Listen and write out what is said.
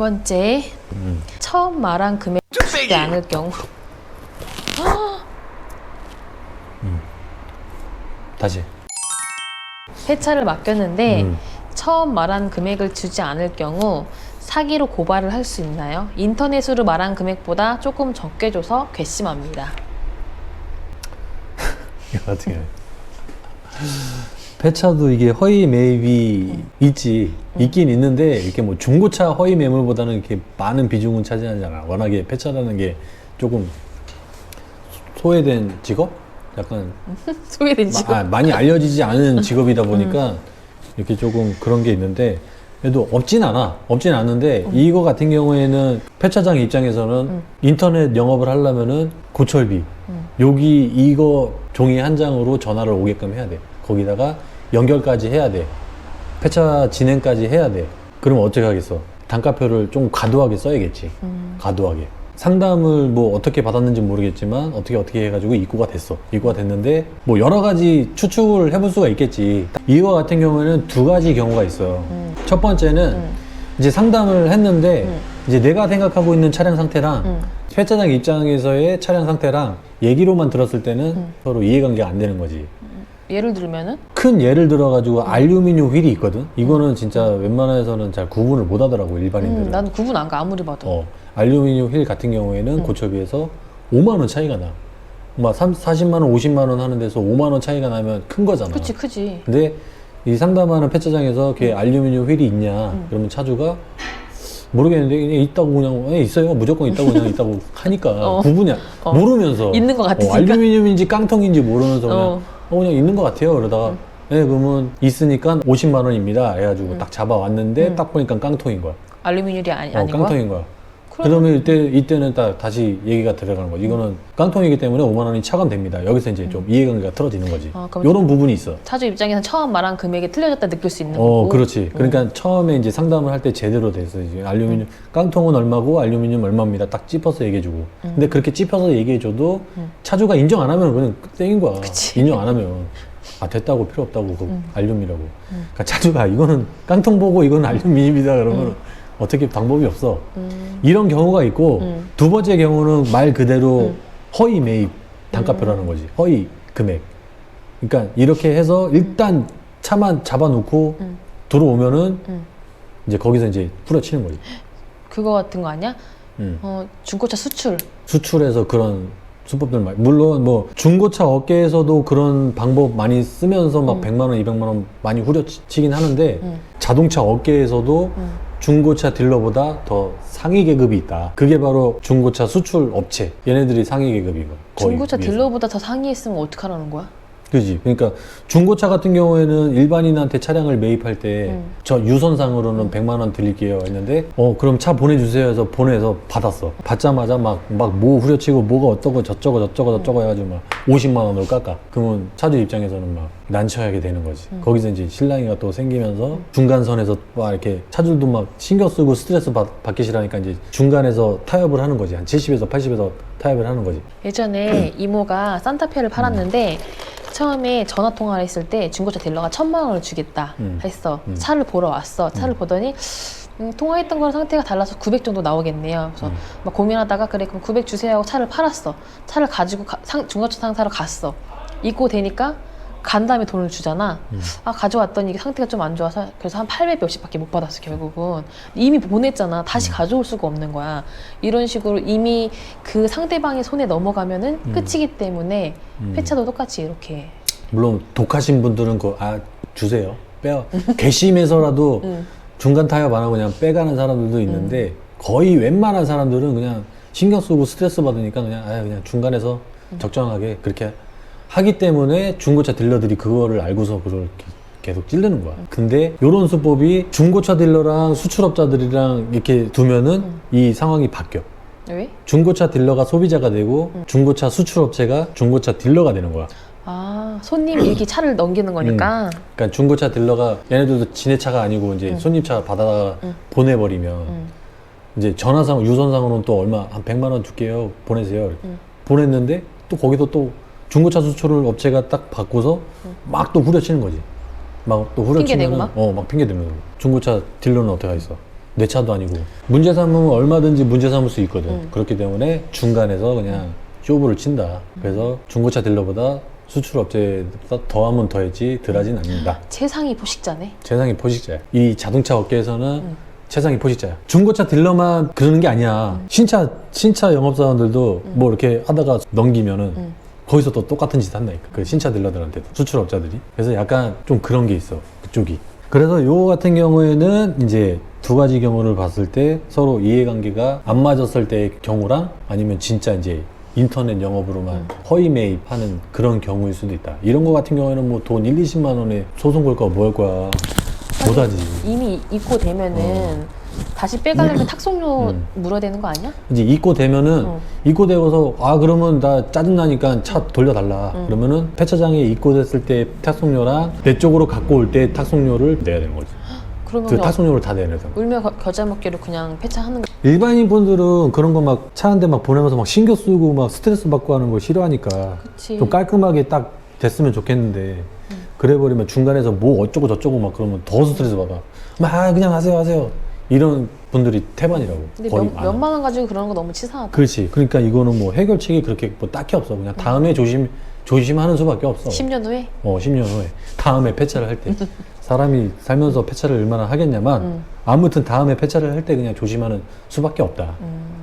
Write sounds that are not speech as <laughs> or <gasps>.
번째 음. 처음 말한 금액 주지 않을 경우 다시. 회차를 맡겼는데 음. 처음 말한 금액을 주지 않을 경우 사기로 고발을 할 수 있나요? 인터넷으로 말한 금액보다 조금 적게 줘서 괘씸합니다. <laughs> 이거 어떻게 해? 폐차도 이게 허위 매입이 있지 있긴 있는데 이렇게 뭐 중고차 허위 매물보다는 이렇게 많은 비중은 차지하잖아. 워낙에 폐차라는 게 조금 소외된 직업? 약간 <laughs> 소개된 직업. 마- 아, 많이 알려지지 않은 직업이다 보니까 이렇게 조금 그런 게 있는데 그래도 없진 않아. 없진 않는데 이거 같은 경우에는 폐차장 입장에서는 음. 인터넷 영업을 하려면은 고철비. 음. 여기 이거 종이 한 장으로 전화를 오게끔 해야 돼. 거기다가 연결까지 해야 돼 폐차 진행까지 해야 돼 그러면 어떻게 하겠어 단가표를 좀 과도하게 써야겠지 음. 과도하게 상담을 뭐 어떻게 받았는지 모르겠지만 어떻게 어떻게 해가지고 입고가 됐어 입고가 됐는데 뭐 여러 가지 추측을 해볼 수가 있겠지 이거 같은 경우에는 두 가지 경우가 있어요 음. 첫 번째는 음. 이제 상담을 했는데 음. 이제 내가 생각하고 있는 차량 상태랑 음. 회차장 입장에서의 차량 상태랑 얘기로만 들었을 때는 음. 서로 이해관계가 안 되는 거지 예를 들면은 큰 예를 들어가지고 알루미늄 휠이 있거든 이거는 진짜 웬만해서는 잘 구분을 못 하더라고 일반인들은 음, 난 구분 안 가 아무리 봐도. 어, 알루미늄 휠 같은 경우에는 음. 고철비에서 5만 원 차이가 나. 막 3, 40만 원, 50만 원 하는 데서 5만 원 차이가 나면 큰 거잖아. 그치 크지. 근데 이 상담하는 폐차장에서 걔 알루미늄 휠이 있냐? 음. 그러면 차주가 모르겠는데 그냥 있다고 그냥 에, 있어요. 무조건 있다고 그냥 있다고 <laughs> 하니까 어. 구분이 어. 모르면서 있는 것 같으니까. 어, 알루미늄인지 깡통인지 모르면서 그냥 어. 어. 그냥 있는 것 같아요. 그러다가 네, 그러면 있으니까 50만 원입니다. 해가지고 음. 딱 잡아왔는데 음. 딱 보니까 깡통인 거야. 알루미늄이 아니, 어, 거야? 깡통인 거야. 그러면 이때 이때는 딱 다시 얘기가 들어가는 거지. 이거는 깡통이기 때문에 5만 원이 차감됩니다. 여기서 이제 좀 이해관계가 틀어지는 거지. 아, 그럼 이런 부분이 있어. 차주 입장에서는 처음 말한 금액이 틀려졌다 느낄 수 있는 어, 거고. 그렇지. 그러니까 음. 처음에 이제 상담을 할 때 제대로 됐어. 이제 알루미늄 깡통은 얼마고 알루미늄 얼마입니다. 딱 찝어서 얘기해주고. 근데 그렇게 찝어서 얘기해줘도 음. 차주가 인정 안 하면 그냥 땡인 거야. 그치. 인정 안 하면 아 됐다고 필요 없다고 그 음. 알루미라고. 그러니까 차주가 이거는 깡통 보고 이건 알루미늄이다 그러면 어떻게 방법이 없어. 음. 이런 경우가 있고 음. 두 번째 경우는 말 그대로 음. 허위 매입 단가표라는 거지 허위 금액 그러니까 이렇게 해서 일단 차만 잡아놓고 음. 들어오면은 음. 이제 거기서 이제 후려치는 거지 그거 같은 거 아니야? 음. 어, 중고차 수출. 수출해서 그런 수법들 많이 물론 뭐 중고차 업계에서도 그런 방법 많이 쓰면서 막 음. 100만 원 200만 원 많이 후려치긴 하는데 음. 자동차 업계에서도 음. 중고차 딜러보다 더 상위 계급이 있다. 그게 바로 중고차 수출 업체. 얘네들이 상위 계급이고. 거의 중고차 위에서. 딜러보다 더 상위에 있으면 어떡하라는 거야? 그지. 그러니까 중고차 같은 경우에는 일반인한테 차량을 매입할 때 음. 저 유선상으로는 100만 원 드릴게요 했는데 어 그럼 차 보내주세요 해서 보내서 받았어. 받자마자 막 막 뭐 후려치고 뭐가 어떠고 저쩌고 저쩌고 저쩌고 해가지고 막 50만 원으로 깎아. 그러면 차주 입장에서는 막 난처하게 되는 거지. 음. 거기서 이제 실랑이가 또 생기면서 중간선에서 막 이렇게 차주도 막 신경 쓰고 스트레스 받, 받기 싫으니까 이제 중간에서 타협을 하는 거지. 한 70에서 80에서 타협을 하는 거지. 예전에 이모가 산타페를 팔았는데 처음에 전화 통화를 했을 때 중고차 딜러가 천만 원을 주겠다 음. 했어. 음. 차를 보러 왔어. 차를 음. 보더니 음, 통화했던 거랑 상태가 달라서 900 정도 나오겠네요. 그래서 음. 막 고민하다가 그래 그럼 900 주세요 하고 차를 팔았어. 차를 가지고 가- 상, 중고차 상사로 갔어. 입고 되니까 간 다음에 돈을 주잖아. 음. 아 가져왔더니 이게 상태가 좀 안 좋아서 그래서 한 800 몇십밖에 못 받았어 결국은 이미 보냈잖아 다시 음. 가져올 수가 없는 거야 이런 식으로 이미 그 상대방의 손에 넘어가면은 음. 끝이기 때문에 음. 폐차도 똑같이 이렇게 물론 독하신 분들은 그 아 주세요 빼요 <laughs> 괘씸해서라도 음. 중간 타협 안 하고 그냥 빼가는 사람들도 있는데 거의 웬만한 사람들은 그냥 신경 쓰고 스트레스 받으니까 그냥 아 그냥 중간에서 적정하게 그렇게 하기 때문에 중고차 딜러들이 그거를 알고서 그렇게 계속 찌르는 거야. 근데 요런 수법이 중고차 딜러랑 수출업자들이랑 이렇게 두면은 이 상황이 바뀌어. 왜? 중고차 딜러가 소비자가 되고 중고차 수출업체가 중고차 딜러가 되는 거야. 아 손님 이렇게 차를 넘기는 거니까 그러니까 중고차 딜러가 얘네들도 지네 차가 아니고 이제 응. 손님 차 받아다가 응. 보내버리면 음. 이제 전화상 유선상으로는 또 얼마 한 100만 원 줄게요 보내세요 응. 보냈는데 또 거기서 또 중고차 수출을 업체가 딱 받고서 막 또 후려치는 거지. 막 또 핑계 후려치면 막? 어막 핑계 대면서 중고차 딜러는 어떻게 하겠어? 내 차도 아니고. 문제 삼으면 얼마든지 문제 삼을 수 있거든. 음. 그렇기 때문에 중간에서 그냥 쇼부를 친다. 그래서 중고차 딜러보다 수출 업체보다 더하면 더했지 덜하진 않는다. 최상위 포식자네. 최상위 포식자야. 이 자동차 업계에서는 음. 최상위 포식자야. 중고차 딜러만 그러는 게 아니야. 음. 신차 신차 영업사원들도 뭐 이렇게 하다가 넘기면은 음. 거기서 또 똑같은 짓 한다니까. 그 신차 딜러들한테도. 수출업자들이. 그래서 약간 좀 그런 게 있어. 그쪽이. 그래서 요 같은 경우에는 이제 두 가지 경우를 봤을 때 서로 이해관계가 안 맞았을 때의 경우랑 아니면 진짜 이제 인터넷 영업으로만 음. 허위 매입하는 그런 경우일 수도 있다. 이런 거 같은 경우에는 뭐 돈 1, 20만 원에 소송 걸 거야 뭐할 거야? 못하지? 이미 입고 되면은 다시 빼가려면 탁송료 음. 물어야 되는 거 아니야? 이제 입고 되면은 어. 입고 되고서 아 그러면 나 짜증 나니까 차 돌려달라 음. 그러면은 폐차장에 입고 됐을 때 탁송료랑 내 쪽으로 갖고 올 때 탁송료를 내야 되는 거지 <gasps> 그러면 그 그냥 탁송료를 다 내야 되는 거야 울며 겨- 겨자 먹기로 그냥 폐차하는 거. 일반인 분들은 그런 거 막 차 한 대 막 보내면서 막 신경 쓰고 막 스트레스 받고 하는 거 싫어하니까 그치. 좀 깔끔하게 딱 됐으면 좋겠는데 그래 버리면 중간에서 뭐 어쩌고 저쩌고 막 그러면 더 스트레스 받아 막 그냥 하세요 하세요 이런 분들이 태반이라고 근데 거의 몇, 많아. 몇만 원 가지고 그러는 거 너무 치사하다. 그렇지. 그러니까 이거는 뭐 해결책이 그렇게 뭐 딱히 없어. 그냥 다음에 조심 조심하는 수밖에 없어. 10년 후에? 어, 10년 후에 다음에 폐차를 할 때. <laughs> 사람이 살면서 폐차를 얼마나 하겠냐만 음. 아무튼 다음에 폐차를 할 때 그냥 조심하는 수밖에 없다. 음.